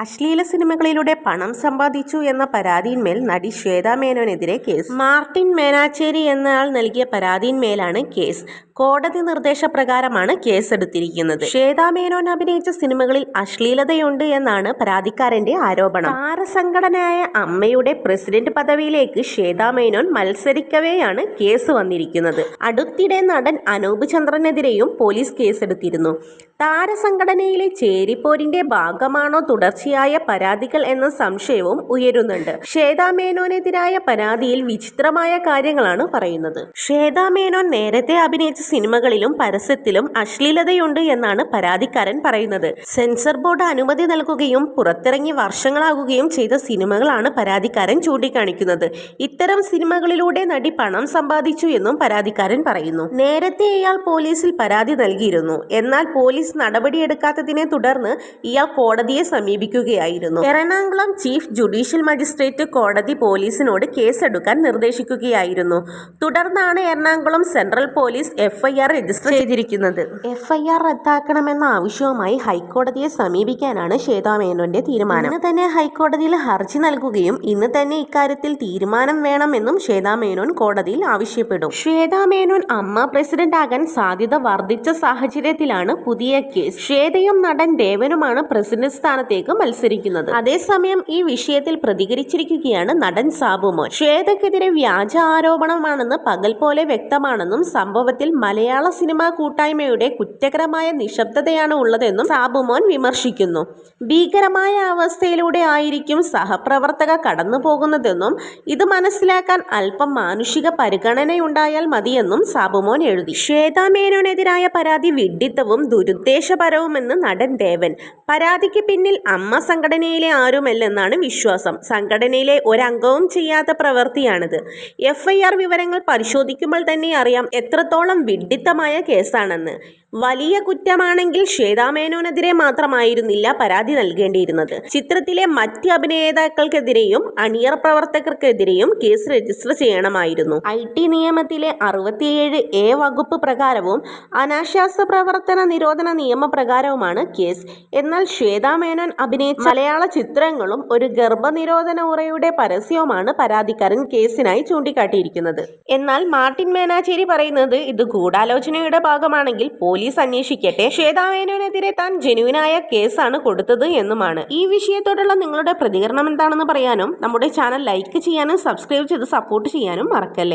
അശ്ലീല സിനിമകളിലൂടെ പണം സമ്പാദിച്ചു എന്ന പരാതിയിന്മേൽ നടി ശ്വേതാ മേനോനെതിരെ കേസ്. മാർട്ടിൻ മേനാച്ചേരി എന്നയാൾ നൽകിയ പരാതിയിന്മേലാണ് കേസ്. കോടതി നിർദ്ദേശപ്രകാരമാണ് കേസെടുത്തിരിക്കുന്നത്. ശ്വേതാമേനോൻ അഭിനയിച്ച സിനിമകളിൽ അശ്ലീലതയുണ്ട് എന്നാണ് പരാതിക്കാരന്റെ ആരോപണം. താരസംഘടനയായ അമ്മയുടെ പ്രസിഡന്റ് പദവിയിലേക്ക് ശ്വേതാമേനോൻ മത്സരിക്കവെയാണ് കേസ് വന്നിരിക്കുന്നത്. അടുത്തിടെ നടൻ അനൂപ് ചന്ദ്രനെതിരെയും പോലീസ് കേസെടുത്തിരുന്നു. താരസംഘടനയിലെ ചേരിപ്പോരിന്റെ ഭാഗമാണോ തുടർച്ചയായ പരാതികൾ എന്ന സംശയവും ഉയരുന്നുണ്ട്. ശ്വേതാ മേനോനെതിരായ പരാതിയിൽ വിചിത്രമായ കാര്യങ്ങളാണ് പറയുന്നത്. ശ്വേതാ മേനോൻ നേരത്തെ അഭിനയിച്ച സിനിമകളിലും പരസ്യത്തിലും അശ്ലീലതയുണ്ട് എന്നാണ് പരാതിക്കാരൻ പറയുന്നത്. സെൻസർ ബോർഡ് അനുമതി നൽകുകയും പുറത്തിറങ്ങി വർഷങ്ങളാകുകയും ചെയ്ത സിനിമകളാണ് പരാതിക്കാരൻ ചൂണ്ടിക്കാണിക്കുന്നത്. ഇത്തരം സിനിമകളിലൂടെ നടി പണം സമ്പാദിച്ചു എന്നും പരാതിക്കാരൻ പറയുന്നു. നേരത്തെ ഇയാൾ പോലീസിൽ പരാതി നൽകിയിരുന്നു. എന്നാൽ പോലീസ് നടപടിയെടുക്കാത്തതിനെ തുടർന്ന് ഇയാൾ കോടതിയെ സമീപിക്കുകയായിരുന്നു. എറണാകുളം ചീഫ് ജുഡീഷ്യൽ മജിസ്ട്രേറ്റ് കോടതി പോലീസിനോട് കേസെടുക്കാൻ നിർദ്ദേശിക്കുകയായിരുന്നു. തുടർന്നാണ് Ernakulam central police FIR register ചെയ്തിരിക്കുന്നത്. എഫ്ഐആർ റദ്ദാക്കണമെന്ന ആവശ്യവുമായി ഹൈക്കോടതിയെ സമീപിക്കാനാണ് ശ്വേതാ മേനോന്റെ തീരുമാനം. ഇന്ന് തന്നെ ഹൈക്കോടതിയിൽ ഹർജി നൽകുകയും ഇന്ന് തന്നെ ഇക്കാര്യത്തിൽ തീരുമാനം വേണമെന്നും ശ്വേതാ മേനോൻ കോടതിയിൽ ആവശ്യപ്പെടും. ശ്വേതാ മേനോൻ അമ്മ പ്രസിഡന്റ് ആകാൻ സാധ്യത വർദ്ധിച്ച സാഹചര്യത്തിലാണ് പുതിയ കേസ്. ശ്വേതയും നടൻ ദേവനുമാണ് പ്രസിഡന്റ് സ്ഥാനത്തേക്ക് മത്സരിക്കുന്നത്. അതേസമയം ഈ വിഷയത്തിൽ പ്രതികരിച്ചിരിക്കുകയാണ് നടൻ സാബുമോൻ. ശ്വേതക്കെതിരെ വ്യാജ ആരോപണമാണെന്ന് പകൽ പോലെ വ്യക്തമാണെന്നും സംഭവത്തിൽ മലയാള സിനിമാ കൂട്ടായ്മയുടെ കുറ്റകരമായ നിശബ്ദതയാണ് ഉള്ളതെന്നും സാബുമോൻ വിമർശിക്കുന്നു. ഭീകരമായ അവസ്ഥയിലൂടെ ആയിരിക്കും സഹപ്രവർത്തക കടന്നു പോകുന്നതെന്നും ഇത് മനസ്സിലാക്കാൻ അല്പം മാനുഷിക പരിഗണനയുണ്ടായാൽ മതിയെന്നും സാബുമോൻ എഴുതി. ശ്വേതാ മേനോനെതിരായ പരാതി വിഡ്ഢിത്തവും ദുരുദ്ദേശപരവുമെന്ന് നടൻ ദേവൻ. പരാതിക്ക് പിന്നിൽ അമ്മ സംഘടനയിലെ ആരുമല്ലെന്നാണ് വിശ്വാസം. സംഘടനയിലെ ഒരംഗവും ചെയ്യാത്ത പ്രവൃത്തിയാണിത്. എഫ്ഐആർ വിവരങ്ങൾ പരിശോധിക്കുമ്പോൾ തന്നെ അറിയാം എത്രത്തോളം വിഡ്ഢിത്തമായ കേസാണെന്ന് വലിയ കുറ്റമാണെങ്കിൽ ശ്വേതാമേനോനെതിരെ മാത്രമായിരുന്നില്ല പരാതി നൽകേണ്ടിയിരുന്നത്. ചിത്രത്തിലെ മറ്റ് അഭിനേതാക്കൾക്കെതിരെയും അണിയർ പ്രവർത്തകർക്കെതിരെയും കേസ് രജിസ്റ്റർ ചെയ്യണമായിരുന്നു. ഐ ടി നിയമത്തിലെ അറുപത്തിയേഴ് എ വകുപ്പ് പ്രകാരവും അനാശാസ പ്രവർത്തന നിരോധന നിയമപ്രകാരവുമാണ് കേസ്. എന്നാൽ ശ്വേതാമേനോൻ അഭിനയിച്ച മലയാള ചിത്രങ്ങളും ഒരു ഗർഭനിരോധന ഉറയുടെ പരസ്യവുമാണ് പരാതിക്കാരൻ കേസിനായി ചൂണ്ടിക്കാട്ടിയിരിക്കുന്നത്. എന്നാൽ മാർട്ടിൻ മേനാചേരി പറയുന്നത് ഇത് ഗൂഢാലോചനയുടെ ഭാഗമാണെങ്കിൽ പോലീസ് അന്വേഷിക്കട്ടെ. ശ്വേതാവേനുവിനെതിരെ താൻ ജെനുവിനായ കേസാണ് കൊടുത്തത് എന്നുമാണ്. ഈ വിഷയത്തോടുള്ള നിങ്ങളുടെ പ്രതികരണം എന്താണെന്ന് പറയാനും നമ്മുടെ ചാനൽ ലൈക്ക് ചെയ്യാനും സബ്സ്ക്രൈബ് ചെയ്ത് സപ്പോർട്ട് ചെയ്യാനും മറക്കല്ലേ?